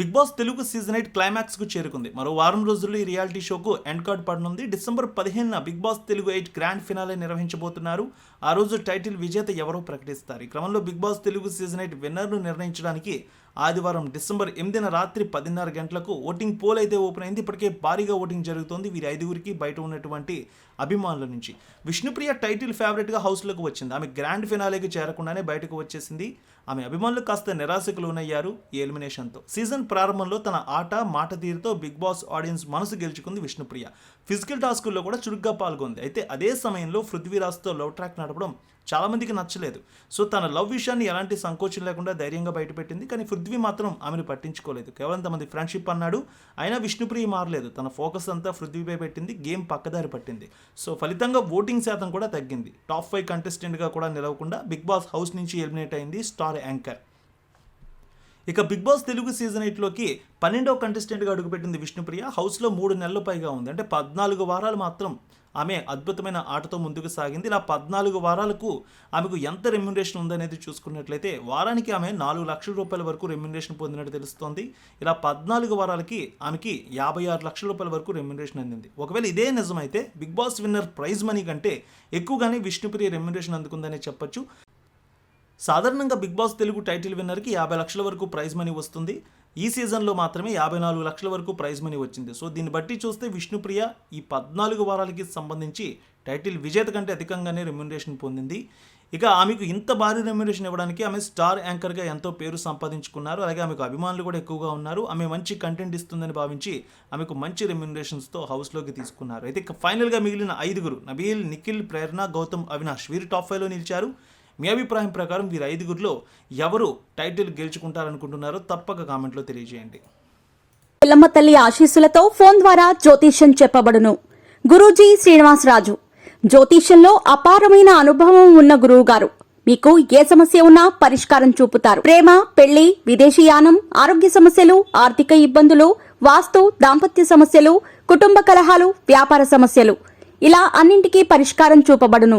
Bigg Boss Telugu season eight క్లైమాక్స్కు చేరుకుంది. మరో వారం రోజుల్లో ఈ రియాలిటీ షోకు ఎండ్ కార్డ్ పడనుంది. డిసెంబర్ పదిహేనున Bigg Boss Telugu eight grand finale నిర్వహించబోతున్నారు. ఆ రోజు టైటిల్ విజేత ఎవరో ప్రకటిస్తారు. ఈ క్రమంలో Bigg Boss Telugu season eight విన్నర్ను నిర్ణయించడానికి ఆదివారం డిసెంబర్ ఎనిమిదిన రాత్రి పదిన్నర గంటలకు ఓటింగ్ పోల్ అయితే ఓపెన్ అయింది. ఇప్పటికే భారీగా ఓటింగ్ జరుగుతోంది. వీరి ఐదుగురికి బయట ఉన్నటువంటి అభిమానుల నుంచి. విష్ణుప్రియ టైటిల్ ఫేవరెట్గా హౌస్లోకి వచ్చింది. ఆమె గ్రాండ్ ఫినాలేకి చేరకుండానే బయటకు వచ్చేసింది. ఆమె అభిమానులు కాస్త నిరాశకు లోనయ్యారు ఈ ఎలిమినేషన్తో. సీజన్ ప్రారంభంలో తన ఆట మాట తీరుతో బిగ్ బాస్ ఆడియన్స్ మనసు గెలుచుకుంది విష్ణుప్రియ. ఫిజికల్ టాస్కుల్లో కూడా చురుగ్గా పాల్గొంది. అయితే అదే సమయంలో పృథ్వీరాజ్తో లవ్ ట్రాక్ నడపడం చాలామందికి నచ్చలేదు. సో తన లవ్ విషయాన్ని ఎలాంటి సంకోచం లేకుండా ధైర్యంగా బయటపెట్టింది. కానీ పృథ్వీ మాత్రం ఆమెను పట్టించుకోలేదు. కేవలం తమది ఫ్రెండ్షిప్ అన్నాడు. అయినా విష్ణుప్రియ మారలేదు. తన ఫోకస్ అంతా పృథ్వీపై పెట్టింది. గేమ్ పక్కదారి పట్టింది. సో ఫలితంగా ఓటింగ్ శాతం కూడా తగ్గింది. టాప్ ఫైవ్ కంటెస్టెంట్గా కూడా నిలవకుండా బిగ్ బాస్ హౌస్ నుంచి ఎలిమినేట్ అయింది స్టార్ యాంకర్. ఇక బిగ్ బాస్ తెలుగు సీజన్ ఎయిట్లోకి పన్నెండవ కంటెస్టెంట్గా అడుగుపెట్టింది విష్ణుప్రియ. హౌస్లో మూడు నెలల పైగా ఉంది. అంటే పద్నాలుగు వారాలు మాత్రం ఆమె అద్భుతమైన ఆటతో ముందుకు సాగింది. ఇలా పద్నాలుగు వారాలకు ఆమెకు ఎంత రెమ్యునరేషన్ ఉందనేది చూసుకున్నట్లయితే వారానికి ఆమె నాలుగు లక్షల రూపాయల వరకు రెమ్యునరేషన్ పొందినట్టు తెలుస్తోంది. ఇలా పద్నాలుగు వారాలకి ఆమెకి యాభై ఆరు లక్షల రూపాయల వరకు రెమ్యునరేషన్ అందింది. ఒకవేళ ఇదే నిజమైతే Bigg Boss winner prize money కంటే ఎక్కువగానే విష్ణుప్రియ రెమ్యునరేషన్ అందుకుందనే చెప్పొచ్చు. సాధారణంగా బిగ్ బాస్ తెలుగు టైటిల్ విన్నర్కి యాభై లక్షల వరకు ప్రైజ్ మనీ వస్తుంది. ఈ సీజన్లో మాత్రమే యాభై నాలుగు లక్షల వరకు ప్రైజ్ మనీ వచ్చింది. సో దీన్ని బట్టి చూస్తే విష్ణుప్రియ ఈ పద్నాలుగు వారాలకి సంబంధించి టైటిల్ విజేత కంటే అధికంగానే రెమ్యునరేషన్ పొందింది. ఇక ఆమెకు ఇంత భారీ రెమ్యునరేషన్ ఇవ్వడానికి ఆమె స్టార్ యాంకర్గా ఎంతో పేరు సంపాదించుకున్నారు. అలాగే ఆమెకు అభిమానులు కూడా ఎక్కువగా ఉన్నారు. ఆమె మంచి కంటెంట్ ఇస్తుందని భావించి ఆమెకు మంచి రెమ్యునరేషన్స్తో హౌస్లోకి తీసుకున్నారు. అయితే ఫైనల్గా మిగిలిన ఐదుగురు నబీల్ నిఖిల్ ప్రేరణ గౌతమ్ అవినాష్ వీరు టాప్ ఫైవ్లో నిలిచారు. మీ అభిప్రాయం ప్రకారం వీరు ఐదుగురిలో ఎవరు టైటిల్ గెలుచుకుంటారనుకుంటున్నారో తప్పక కామెంట్లో తెలియజేయండి. పిల్లమ్మ తల్లి ఆశీస్సులతో ఫోన్ ద్వారా జ్యోతిష్యం చెప్పబడును. గురూజీ శ్రీనివాసరాజు జ్యోతిష్యంలో అపారమైన అనుభవం ఉన్న గురువు గారు మీకు ఏ సమస్య ఉన్నా పరిష్కారం చూపుతారు. ప్రేమ పెళ్ళి విదేశీయానం ఆరోగ్య సమస్యలు ఆర్థిక ఇబ్బందులు వాస్తు దాంపత్య సమస్యలు కుటుంబ కలహాలు వ్యాపార సమస్యలు. ఇలా అన్నింటికీ పరిష్కారం చూపబడును.